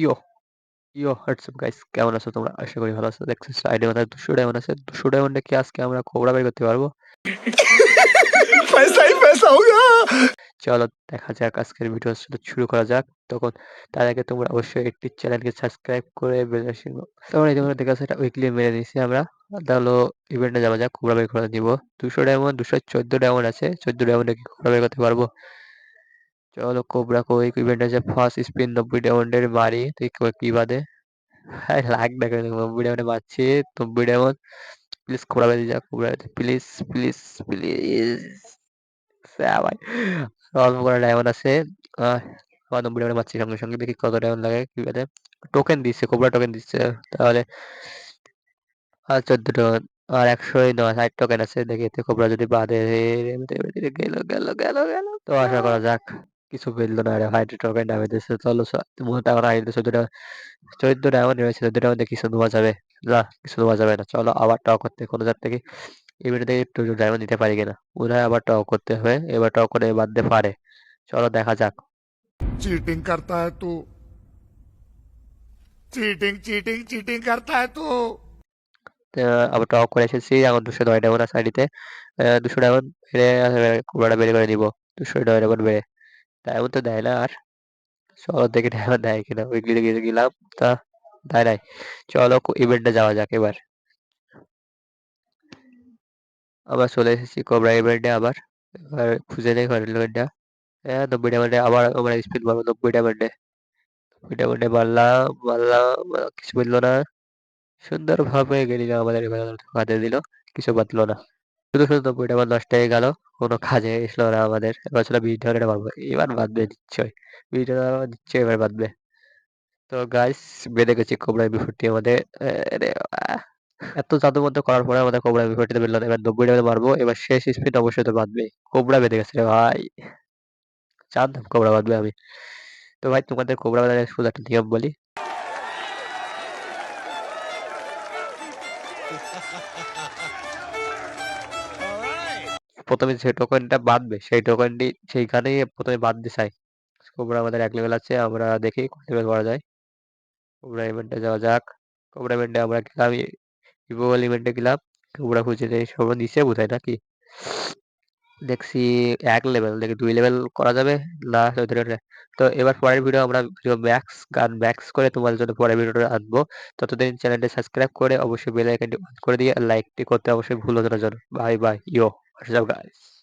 ইয়ো ইয়ো WhatsApp guys কেমন আছো তোমরা? আশা করি ভালো আছো। দেখছ সাইডে মাথায় দুশো ডায়মন্ড আছে। দুশো ডায়মন্ডে কি আজকে আমরা খবরা বের করতে পারব? পয়সা চলো দেখা যাক আজকের ভিডিও শুরু করা যাক। তখন তার আগে তোমরা অবশ্যই একটি চ্যানেলকে সাবস্ক্রাইব করে বেল আইকন তোমরা তোমরা দেখা এটা উইকলি মেরে দিয়েছি আমরা। তাহলে ইভেন্টে যাওয়া যাক খবরা বের করে দিব দুশো ডায়মন্ড দুশো চোদ্দ ডায়মন্ড আছে। চোদ্দ ডায়মন্ডে কি বের করতে পারব? চলো কোবরা হ্যাঁ না কেন নব্বই ডায়মন্ডে মারছি নব্বই ডায়মন্ড প্লিজ কোবরা বেঁধে যা কোবরা প্লিজ প্লিজ প্লিজ ভাই অল্প করে ডায়মন্ড আছে আবার নব্বই ডায়মন্ড মারছি সঙ্গে সঙ্গে দেখি কত ডায়মন্ড লাগে কি বাদে টোকেন দিচ্ছে কোবরা টোকেন দিচ্ছে তাহলে আর চোদ্দ টোকেন আর একশো নয় ষাট টোকেন আছে দেখি এতে কোবরা যদি বাদে গেল গেল গেল গেল তো আশা করা যাক কিছু মিললো না রে ভাই টোকেন নামে দিয়েছে চলো মোটা করা আইন দিয়েছে দুটা চৈদ্দ ডায়মন্ড রয়েছে দুটা মধ্যে কিছু নেওয়া যাবে না কিছু নেওয়া যাবে না চলো আবার টক করতে কোনো জাত থেকে ইভেন্ট থেকে একটু ডায়মন্ড নিতে পারি কিনা মনে হয় আবার টক করতে হবে এবার টক করে বাঁধতে পারে চলো দেখা যাক। চিটিং করতা হ্যাঁ তো। চিটিং চিটিং চিটিং করতা হ্যাঁ তো। আবার টক করে এসেছি এখন দুশো নয় ডায়মন্ড আছে আইডিতে দুশো ডায়মন্ড বেড়ে বেড়ে করে নিব দুশো নয় ডায়মন্ড বেড়ে। ডায়মন্ড তো দেয় না আর চলো দেখি ডায়মন্ড দেয় কিনা উইকলি গিয়ে গেলাম তা দেয় নাই চলো ইভেন্টে যাওয়া যাক এবার আবার চলে এসেছি কোবরা ইভেন্টে আবার এবার খুঁজে নেই ঘরের ইভেন্টটা হ্যাঁ নব্বই ডায়মন্ডে আবার আমরা স্পিড মারবো নব্বই ডায়মন্ডে নব্বই ডায়মন্ডে মারলাম মারলাম কিছু বলল না সুন্দর ভাবে গেলিনা আমাদের হাতে দিল কিছু বাঁধলো না শুধু শুধু নব্বই ডায়মন্ড নষ্ট হয়ে গেল। কোনো কাজে এসলো না আমাদের। এবার ছিল বিশ ডায়মন্ডে মারবো এবার বাঁধবে নিশ্চয়ই। বিশ ডায়মন্ড নিশ্চয়ই এবার বাঁধবে। তো গাইস বেঁধে গেছি কোবরা বিফোরটি আমাদের। এত জাদু মধ্যে করার পরে আমাদের কোবরা বিফোরটিতে বেরলো এবার নব্বই ডায়মন্ড মারবো এবার শেষ স্পিড অবশ্যই তো বাঁধবে। কোবরা বেঁধে গেছে রে ভাই। জানতাম কোবরা বাঁধবে আমি। তো ভাই, তোমাদের কোবরা বাঁধার শুধু একটা নিয়ম বলি। প্রথমে যে টোকেনটা বাঁধবে, সেই টোকেনটি সেইখানেই প্রথমে বাঁধতে চাই। কোবরা আমাদের এক লেভেল আছে, আমরা দেখি লেভেল করা যায়। কোবরা ইভেন্টে যাওয়া যাক। কোবরা ইভেন্টে আমরা গেলাম ইভোল ইভেন্টে গেলাম। কোবরা খুঁজে সব নিচে বোধহয় নাকি? দেখছি এক লেভেল দেখি দুই লেভেল করা যাবে না তো এবার পরের ভিডিও আমরা ভিডিও ম্যাক্স গান ম্যাক্স করে তোমাদের জন্য পরের ভিডিওটা আনব। ততদিন চ্যানেলটি সাবস্ক্রাইব করে অবশ্যই বেল আইকনটি অন করে দিয়ে লাইকটি করতে অবশ্যই ভুলো না যেন bye bye yo WhatsApp guys